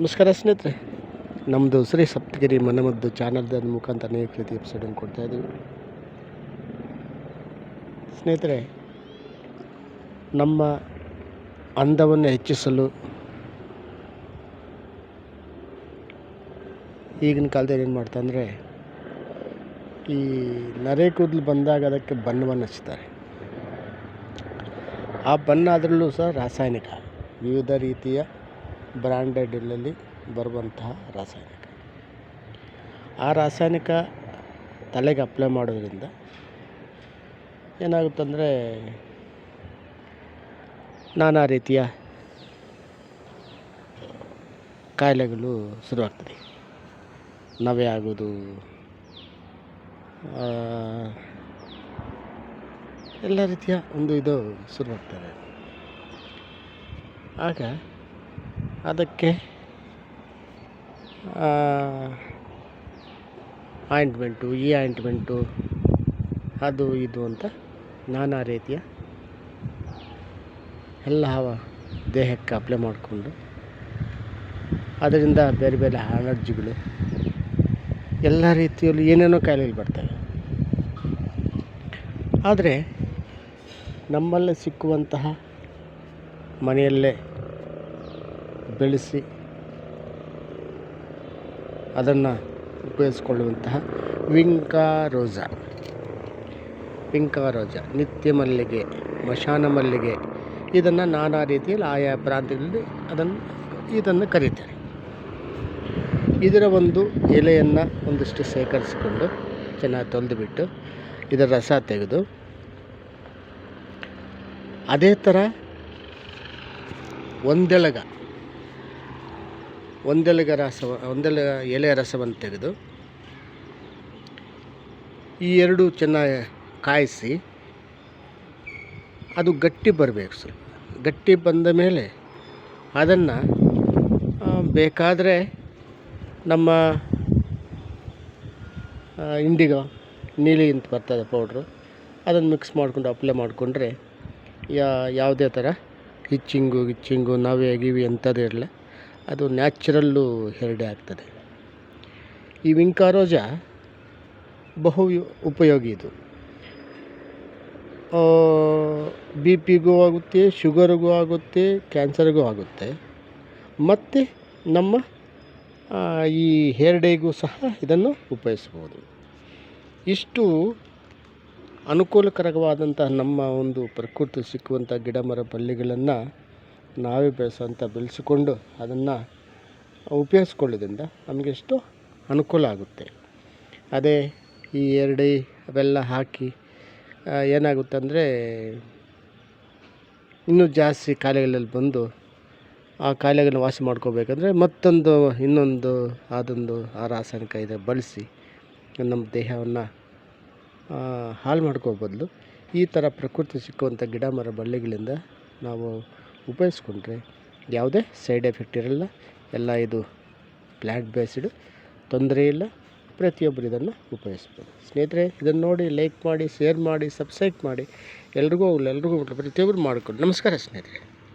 ನಮಸ್ಕಾರ ಸ್ನೇಹಿತರೆ ನಮ್ಮದು ಶ್ರೀ ಸಪ್ತಗಿರಿ ಮನಮದ್ದು ಚಾನಲ್ದ ಮುಖಾಂತರ ಅನೇಕ ರೀತಿ ಎಪಿಸೋಡನ್ನು ಕೊಡ್ತಾ ಇದ್ದೀವಿ ಸ್ನೇಹಿತರೆ, ನಮ್ಮ ಅಂದವನ್ನು ಹೆಚ್ಚಿಸಲು ಈಗಿನ ಕಾಲದಲ್ಲಿ ಏನು ಮಾಡ್ತಾ ಅಂದರೆ, ಈ ನರೆ ಕೂದಲು ಬಂದಾಗ ಅದಕ್ಕೆ ಬಣ್ಣವನ್ನು ಹಚ್ತಾರೆ ಆ ಬಣ್ಣ ಅದರಲ್ಲೂ ಸಹ ರಾಸಾಯನಿಕ, ವಿವಿಧ ರೀತಿಯ ಬ್ರ್ಯಾಂಡೆಡಲ್ಲಿ ಬರುವಂತಹ ರಾಸಾಯನಿಕ. ಆ ರಾಸಾಯನಿಕ ತಲೆಗೆ ಅಪ್ಲೈ ಮಾಡೋದ್ರಿಂದ ಏನಾಗುತ್ತಂದರೆ ನಾನಾ ರೀತಿಯ ಕಾಯಿಲೆಗಳು ಶುರುವಾಗ್ತದೆ. ನವೆ ಆಗೋದು ಎಲ್ಲ ರೀತಿಯ ಒಂದು ಇದು ಶುರುವಾಗ್ತದೆ. ಆಗ ಅದಕ್ಕೆ ಆಯಿಂಟ್ಮೆಂಟು ಈ ಆಯಿಂಟ್ಮೆಂಟು ಅದು, ಇದು ಅಂತ ನಾನಾ ರೀತಿಯ ಎಲ್ಲ ದೇಹಕ್ಕೆ ಅಪ್ಲೈ ಮಾಡಿಕೊಂಡು, ಅದರಿಂದ ಬೇರೆ ಬೇರೆ ಅಲರ್ಜಿಗಳು ಎಲ್ಲ ರೀತಿಯಲ್ಲೂ ಏನೇನೋ ಕಾಯಿಲೆಗಳು ಬರ್ತವೆ ಆದರೆ, ನಮ್ಮಲ್ಲಿ ಸಿಕ್ಕುವಂತಹ ಮನೆಯಲ್ಲೇ ಬೆಳೆಸಿ ಅದನ್ನು ಉಪಯೋಗಿಸ್ಕೊಳ್ಳುವಂತಹ ವಿಂಕಾ ರೋಜಾ. ವಿಂಕಾ ರೋಜಾ, ನಿತ್ಯ ಮಲ್ಲಿಗೆ, ಮಶಾನ ಮಲ್ಲಿಗೆ, ಇದನ್ನು ನಾನಾ ರೀತಿಯಲ್ಲಿ ಆಯಾ ಪ್ರಾಂತ್ಯಗಳಲ್ಲಿ ಅದನ್ನು, ಇದನ್ನು ಕರೀತಾರೆ. ಇದರ ಒಂದು ಎಲೆಯನ್ನು ಒಂದಿಷ್ಟು ಸೇಕರಿಸಿಕೊಂಡು ಚೆನ್ನಾಗಿ ತೊಳೆದುಬಿಟ್ಟು ಇದರ ರಸ ತೆಗೆದು ಅದೇ ಥರ ಒಂದೆಳಗ ಒಂದೆಲಗ ರಸ, ಒಂದೆಲಗ ಎಲೆಯ ರಸವನ್ನು ತೆಗೆದು ಈ ಎರಡು ಚೆನ್ನಾಗಿ ಕಾಯಿಸಿ, ಅದು ಗಟ್ಟಿ ಬರಬೇಕು ಸರ್ ಗಟ್ಟಿ ಬಂದ ಮೇಲೆ ಅದನ್ನು ಬೇಕಾದರೆ ನಮ್ಮ ಇಂಡಿಗೋ ನೀಲಿ ಅಂತ ಬರ್ತದೆ ಪೌಡ್ರು, ಅದನ್ನು ಮಿಕ್ಸ್ ಮಾಡಿಕೊಂಡು ಅಪ್ಲೈ ಮಾಡಿಕೊಂಡ್ರೆ, ಯಾ, ಯಾವುದೇ ಥರ, ಹಿಚ್ಚಿಂಗು, ಗಿಚ್ಚಿಂಗು ನವೆ ಗಿವಿ ಎಂಥದ್ದು ಇರಲ್ಲ ಅದು ನ್ಯಾಚುರಲ್ಲು ಹೆರಡೆ ಆಗ್ತದೆ. ಈ ವಿಂಕಾರೋಜ ಬಹು ಉಪಯೋಗಿ ಇದು. ಬಿ ಪಿಗೂ ಆಗುತ್ತೆ, ಶುಗರಿಗೂ ಆಗುತ್ತೆ, ಕ್ಯಾನ್ಸರ್ಗೂ ಆಗುತ್ತೆ. ಮತ್ತು ನಮ್ಮ ಈ ಹೇರ್ಡೇಗೂ ಸಹ ಇದನ್ನು ಉಪಯೋಗಿಸ್ಬೋದು. ಇಷ್ಟು ಅನುಕೂಲಕರವಾದಂತಹ ನಮ್ಮ ಒಂದು ಪ್ರಕೃತಿ ಸಿಕ್ಕುವಂಥ ಗಿಡ ಮರ ಬಳ್ಳಿಗಳನ್ನು ನಾವೇ ಬೆಳೆಸುವಂಥ ಬೆಳೆಸಿಕೊಂಡು ಅದನ್ನು ಉಪಯೋಗಿಸ್ಕೊಳ್ಳೋದ್ರಿಂದ ನಮಗೆಷ್ಟು ಅನುಕೂಲ ಆಗುತ್ತೆ. ಅದೇ ಈ ಎರಡಿ ಅವೆಲ್ಲ ಹಾಕಿ ಏನಾಗುತ್ತಂದರೆ ಇನ್ನೂ ಜಾಸ್ತಿ ಕಾಯಿಲೆಗಳಲ್ಲಿ ಬಂದು ಆ ಕಾಯಿಲೆಗಳನ್ನ ವಾಸಿ ಮಾಡ್ಕೋಬೇಕಂದ್ರೆ ಮತ್ತೊಂದು, ಇನ್ನೊಂದು ಅದೊಂದು ಆ ರಾಸಾಯನಿಕ ಇದೆ ಬಳಸಿ ನಮ್ಮ ದೇಹವನ್ನು ಹಾಳು ಮಾಡ್ಕೋ ಬದಲು ಈ ಥರ ಪ್ರಕೃತಿ ಸಿಕ್ಕುವಂಥ ಗಿಡ ಮರ ಬಳ್ಳಿಗಳಿಂದ ನಾವು ಉಪಯೋಗಿಸ್ಕೊಂಡ್ರೆ ಯಾವುದೇ ಸೈಡ್ ಎಫೆಕ್ಟ್ ಇರಲ್ಲ. ಎಲ್ಲ ಇದು ಪ್ಲ್ಯಾಂಟ್ ಬೇಸ್ಡ್ ತೊಂದರೆ ಇಲ್ಲ. ಪ್ರತಿಯೊಬ್ಬರು ಇದನ್ನು ಉಪಯೋಗಿಸ್ಬೋದು. ಸ್ನೇಹಿತರೆ, ಇದನ್ನು ನೋಡಿ ಲೈಕ್ ಮಾಡಿ ಶೇರ್ ಮಾಡಿ ಸಬ್ಸ್ಕ್ರೈಬ್ ಮಾಡಿ. ಎಲ್ರಿಗೂ ಎಲ್ರಿಗೂ ಪ್ರತಿಯೊಬ್ಬರು ಮಾಡಿಕೊಂಡು ನಮಸ್ಕಾರ ಸ್ನೇಹಿತರೆ.